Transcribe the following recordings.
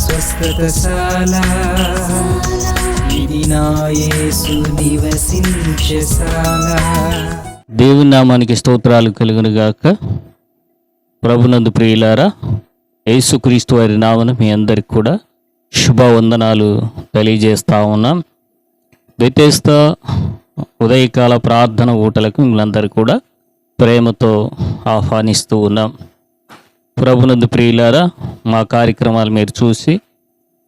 స్వస్థతశాల. ఇది నా యేసు నివసించశాల దేవుని నామానికి స్తోత్రాలు కలుగునుగాక. ప్రభునందు ప్రియులారా యేసుక్రీస్తు వారి నామన మీ అందరికి కూడా శుభవందనాలు తెలియజేస్తా ఉన్నాం. వ్యత్యస్త ఉదయకాల ప్రార్థన ఊటలకు మిమ్మల్ని కూడా ప్రేమతో ఆహ్వానిస్తూ ఉన్నాం. ప్రభునందు ప్రియులారా మా కార్యక్రమాలు మీరు చూసి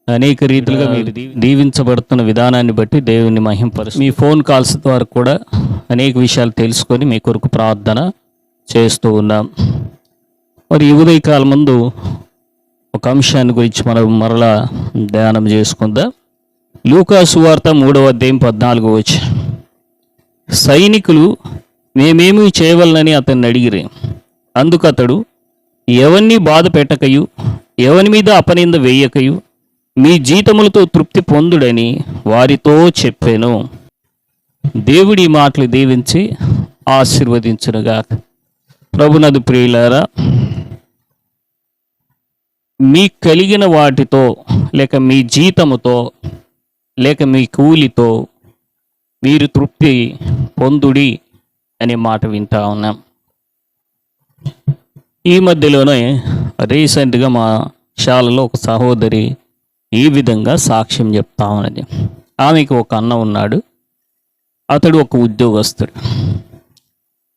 అనేక రీతిలుగా మీరు దీవించబడుతున్న విధానాన్ని బట్టి దేవుని మహింపరుస్తూ మీ ఫోన్ కాల్స్ ద్వారా కూడా అనేక విషయాలు తెలుసుకొని మీ కొరకు ప్రార్థన చేస్తూ ఉన్నాం. మరి ఈ ఉదయకాలం ముందు ఒక అంశాన్ని గురించి మనం మరలా ధ్యానం చేసుకుందాం. లూకాసు వార్త మూడవ అధ్యాయం పద్నాలుగు వచ్చి సైనికులు మేమేమి చేయవలనని అతన్ని అడిగిరి. అందుకు అతడు ఎవరిని బాధ పెట్టకయు ఎవరి మీద అపనింద వేయకయు మీ జీతములతో తృప్తి పొందుడని వారితో చెప్పాను. దేవుడి మాటలు దీవించి ఆశీర్వదించునుగా ప్రభునది ప్రియులారా మీ కలిగిన వాటితో లేక మీ జీతముతో లేక మీ కూలితో మీరు తృప్తి పొందుడి అనే మాట వింటా ఉన్నాం. ఈ మధ్యలోనే రీసెంట్గా మా శాలలో ఒక సహోదరి ఈ విధంగా సాక్ష్యం చెప్తా ఉన్నది. ఆమెకు ఒక అన్న ఉన్నాడు. అతడు ఒక ఉద్యోగస్తుడు.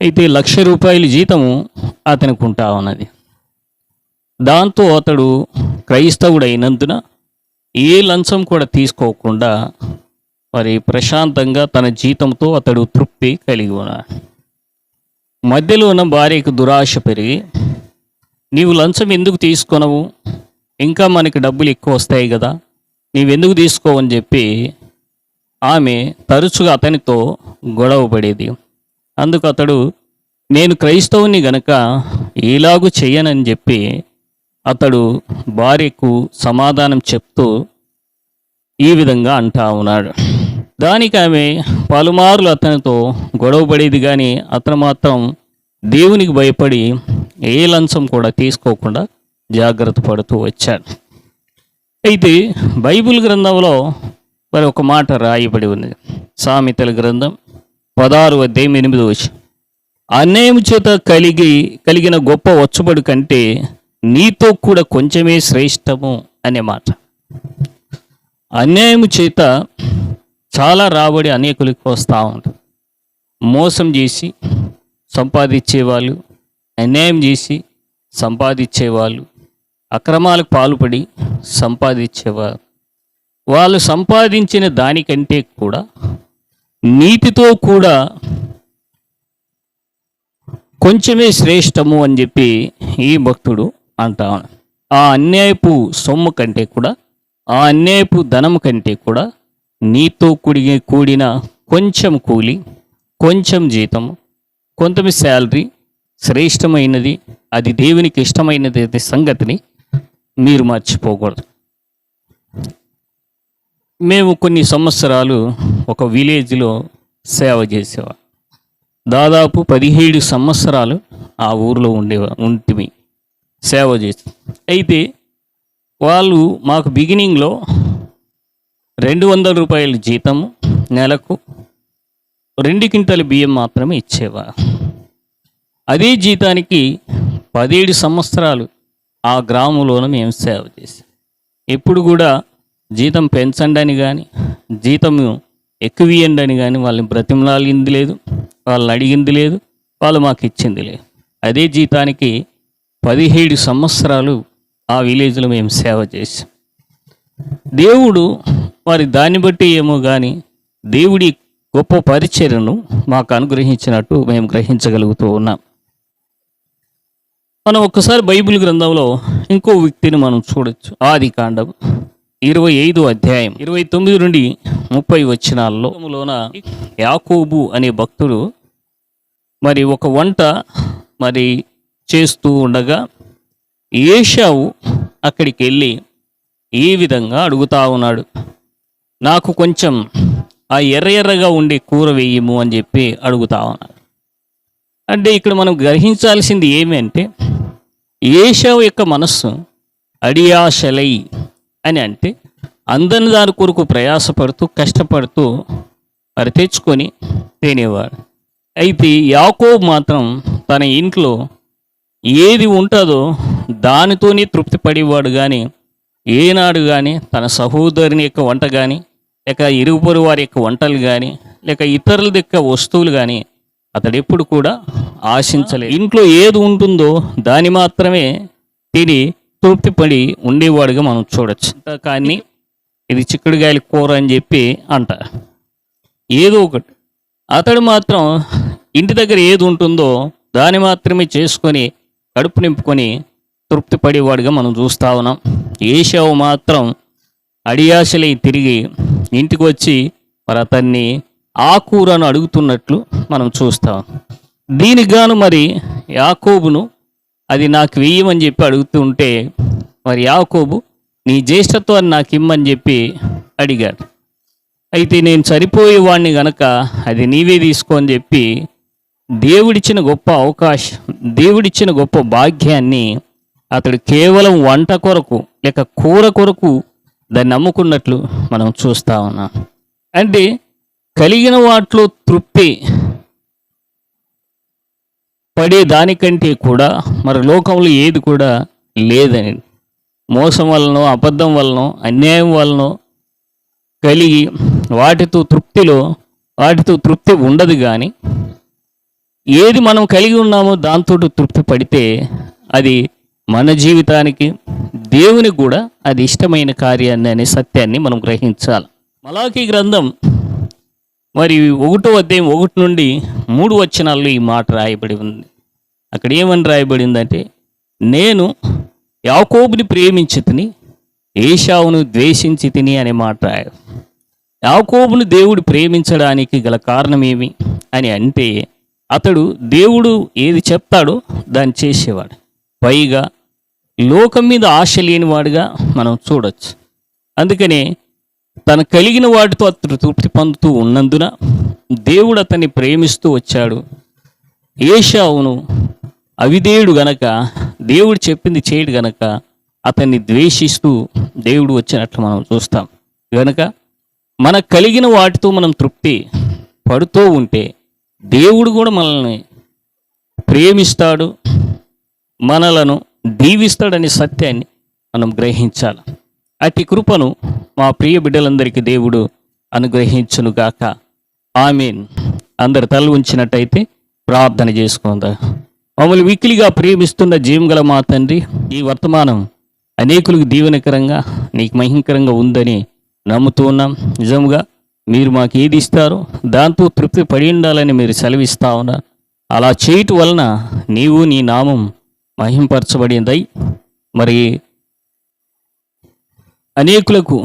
అయితే లక్ష రూపాయల జీతము అతనికి ఉంటా ఉన్నది. దాంతో అతడు క్రైస్తవుడు అయినందున ఏ లంచం కూడా తీసుకోకుండా మరి ప్రశాంతంగా తన జీతంతో అతడు తృప్తి కలిగి ఉన్నాడు. మధ్యలో ఉన్న భార్యకు దురాశ పెరిగి నీవు లంచం ఎందుకు తీసుకొనవు? ఇంకా మనకి డబ్బులు ఎక్కువ వస్తాయి కదా. నీవెందుకు తీసుకోవని చెప్పి ఆమె తరచుగా అతనితో గొడవ పడేది. అందుకు అతడు నేను క్రైస్తవుని గనక ఇలాగూ చెయ్యనని చెప్పి అతడు భార్యకు సమాధానం చెప్తూ ఈ విధంగా అంటా ఉన్నాడు. దానికి ఆమె పలుమార్లు అతనితో గొడవ పడేది కానీ అతను మాత్రం దేవునికి భయపడి ఏ లంచం కూడా తీసుకోకుండా జాగ్రత్త పడుతూ వచ్చాడు. అయితే బైబిల్ గ్రంథంలో మరి ఒక మాట రాయబడి ఉంది సామెతల గ్రంథం పదహారు అధ్యాయం ఎనిమిది వచ్చి అన్యాయం చేత కలిగి కలిగిన గొప్ప వచ్చుబడి కంటే నీతో కూడా కొంచెమే శ్రేష్టము అనే మాట. అన్యాయము చేత చాలా రాబడి అనేకులకు వస్తూ ఉంటుంది మోసం చేసి సంపాదించే వాళ్ళు అన్యాయం చేసి సంపాదించేవాళ్ళు? అక్రమాలకు పాల్పడి సంపాదించేవారు. వాళ్ళు సంపాదించిన దానికంటే కూడా నీతితో కూడా కొంచెమే శ్రేష్టము అని చెప్పి ఈ భక్తుడు అంటా ఆ అన్యాయపు సొమ్ము కంటే కూడా ఆ అన్యాయపు ధనం కంటే కూడా నీతో కూడి కూడిన కొంచెం కూలి కొంచెం జీతము కొంత శాలరీ శ్రేష్టమైనది అది దేవునికి ఇష్టమైనది అనే సంగతిని మీరు మర్చిపోకూడదు. మేము కొన్ని సంవత్సరాలు ఒక విలేజ్లో సేవ చేసేవాళ్ళం. దాదాపు పదిహేడు సంవత్సరాలు ఆ ఊరిలో ఉండేవా ఉంటిమి సేవ చేసి అయితే వాళ్ళు మాకు బిగినింగ్లో రెండు వందల రూపాయల జీతము నెలకు రెండు క్వింటాల బియ్యం మాత్రమే ఇచ్చేవారు. అదే జీతానికి పదిహేడు సంవత్సరాలు ఆ గ్రామంలోనూ మేము సేవ చేసాం ఎప్పుడు కూడా జీతం పెంచండి అని కానీ జీతము ఎక్కువ ఇవ్వండి అని కానీ వాళ్ళని బ్రతిమలాలింది లేదు వాళ్ళని అడిగింది లేదు వాళ్ళు మాకు ఇచ్చింది లేదు. అదే జీతానికి పదిహేడు సంవత్సరాలు ఆ విలేజ్లో మేము సేవ చేసాం దేవుడు వారి దాన్ని బట్టి ఏమో కానీ దేవుడి గొప్ప పరిచర్యను మాకు అనుగ్రహించినట్టు మేము గ్రహించగలుగుతూ ఉన్నాం. మనం ఒక్కసారి బైబిల్ గ్రంథంలో ఇంకో వ్యక్తిని మనం చూడొచ్చు. ఆది కాండం ఇరవై ఐదు అధ్యాయం ఇరవై తొమ్మిది నుండి ముప్పై వచ్చినాల్లో యాకోబు అనే భక్తుడు మరి ఒక వంట మరి చేస్తూ ఉండగా ఏషావు అక్కడికి వెళ్ళి ఈ విధంగా అడుగుతా ఉన్నాడు? నాకు కొంచెం ఆ ఎర్ర ఎర్రగా ఉండే కూర వేయము అని చెప్పి అడుగుతా ఉన్నాడు. అంటే ఇక్కడ మనం గ్రహించాల్సింది ఏమి అంటే ఏషావు యొక్క మనస్సు అడియాశలై అని అంటే అందని దాని కొరకు ప్రయాసపడుతూ కష్టపడుతూ మరి తెచ్చుకొని తినేవాడు. అయితే యాకోబు మాత్రం తన ఇంట్లో ఏది ఉంటుందో దానితోనే తృప్తి పడేవాడు కానీ ఏనాడు కానీ తన సహోదరుని యొక్క వంట కానీ లేక ఇరుగుపొరు వారి యొక్క వంటలు కానీ లేక ఇతరుల యొక్క వస్తువులు కానీ అతడు ఎప్పుడు కూడా ఆశించలేదు. ఇంట్లో ఏది ఉంటుందో దాని మాత్రమే తిని తృప్తి పడి ఉండేవాడుగా మనం చూడొచ్చు. కానీ ఇది చిక్కుడుగాయల కూర అని చెప్పి అంటారు ఏదో ఒకటి. అతడు మాత్రం ఇంటి దగ్గర ఏది ఉంటుందో దాన్ని మాత్రమే చేసుకొని కడుపు నింపుకొని తృప్తి పడేవాడిగా మనం చూస్తా ఉన్నాం. ఏషావు మాత్రం అడియాశలై తిరిగి ఇంటికి వచ్చి మరి అతన్ని ఆ కూరను అడుగుతున్నట్లు మనం చూస్తాం. దీనికి గాను మరి యాకోబును అది నాకు వేయమని చెప్పి అడుగుతుంటే మరి యాకోబు నీ జ్యేష్ఠత్వాన్ని నాకు ఇమ్మని చెప్పి అడిగాడు. అయితే నేను సరిపోయేవాడిని గనక అది నీవే తీసుకోని చెప్పి దేవుడిచ్చిన గొప్ప అవకాశం దేవుడిచ్చిన గొప్ప భాగ్యాన్ని అతడు కేవలం వంట కొరకు లేక కూర కొరకు దాన్ని నమ్ముకున్నట్లు మనం చూస్తా ఉన్నాం. అంటే కలిగిన వాటిలో తృప్తి పడే దానికంటే కూడా మరి లోకంలో ఏది కూడా లేదని. మోసం వలనో అబద్ధం వలనో అన్యాయం వలనో కలిగి వాటితో తృప్తిలో వాటితో తృప్తి ఉండదు కానీ ఏది మనం కలిగి ఉన్నామో దాంతో తృప్తి పడితే అది మన జీవితానికి దేవునికి కూడా అది ఇష్టమైన కార్యాన్ని అనే సత్యాన్ని మనం గ్రహించాలి. మలాకి గ్రంథం మరి ఒకటో అధ్యాయం ఒకటి నుండి మూడు వచనాల్లో ఈ మాట రాయబడి ఉంది. అక్కడ ఏమని రాయబడిందంటే నేను యాకోబుని ప్రేమించి తిని ఏషావును ద్వేషించి తిని అనే మాట రాయ యాకోబును దేవుడు ప్రేమించడానికి గల కారణం ఏమి అని అంటే అతడు దేవుడు ఏది చెప్తాడో దాన్ని చేసేవాడు. పైగా లోకం మీద ఆశ లేనివాడుగా మనం చూడొచ్చు. అందుకనే తన కలిగిన వాటితో అతడు తృప్తి పొందుతూ ఉన్నందున దేవుడు అతన్ని ప్రేమిస్తూ వచ్చాడు. ఏషావును అవిధేయుడు గనక దేవుడు చెప్పింది చేయడు గనక అతన్ని ద్వేషిస్తూ దేవుడు వచ్చినట్లు మనం చూస్తాం. గనక మన కలిగిన వాటితో మనం తృప్తి పడుతూ ఉంటే దేవుడు కూడా మనల్ని ప్రేమిస్తాడు మనలను దీవిస్తాడనే సత్యాన్ని మనం గ్రహించాలి. అతి కృపను మా ప్రియ బిడ్డలందరికీ దేవుడు అనుగ్రహించునుగాక ఆమెన్. అందరు తల ఉంచినట్టయితే ప్రార్థన చేసుకుందా. మమ్మల్ని వికిలిగా ప్రేమిస్తున్న జీవంగల మా తండ్రి ఈ వర్తమానం అనేకులకు దీవెనకరంగా నీకు మహింకరంగా ఉందని నమ్ముతూ ఉన్నాం. నిజముగా మీరు మాకు ఏది ఇస్తారో దాంతో తృప్తి పడి ఉండాలని మీరు సెలవిస్తా ఉన్నారు. అలా చేయటం వలన నీవు నీ నామం మహింపరచబడిందై మరి అనేకులకు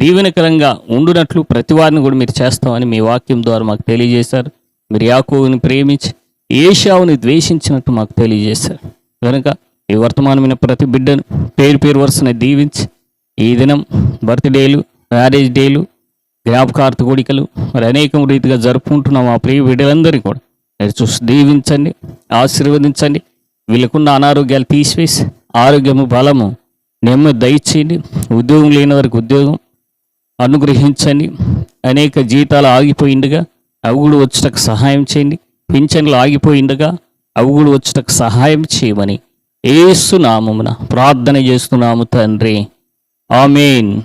దీవెనకరంగా ఉండునట్లు ప్రతివారిని కూడా మీరు చేస్తామని మీ వాక్యం ద్వారా మాకు తెలియజేశారు. మీరు యాకోవుని ప్రేమించి ఏషావుని ద్వేషించినట్టు మాకు తెలియజేశారు. కనుక ఈ వర్తమానమైన ప్రతి బిడ్డను పేరు పేరు వరుసని దీవించి ఈ దినం బర్త్డేలు మ్యారేజ్ డేలు జ్ఞాపకార్థ కోడికలు మరి అనేకం రీతిగా జరుపుకుంటున్నాం ఆ ప్రియ బిడ్డలందరినీ కూడా మీరు చూసి దీవించండి ఆశీర్వదించండి. వీళ్ళకున్న అనారోగ్యాలు తీసివేసి ఆరోగ్యము బలము నెమ్మది దయచేయండి. ఉద్యోగం లేని వారికి ఉద్యోగం. అనుగ్రహించండి. అనేక జీతాలు ఆగిపోయిండగా అవి కూడా వచ్చటకు సహాయం చేయండి. పింఛన్లు ఆగిపోయిండగా అవి కూడా వచ్చటకు సహాయం చేయమని ఏసు ప్రార్థన చేస్తున్నాము తండ్రి. ఆమెన్.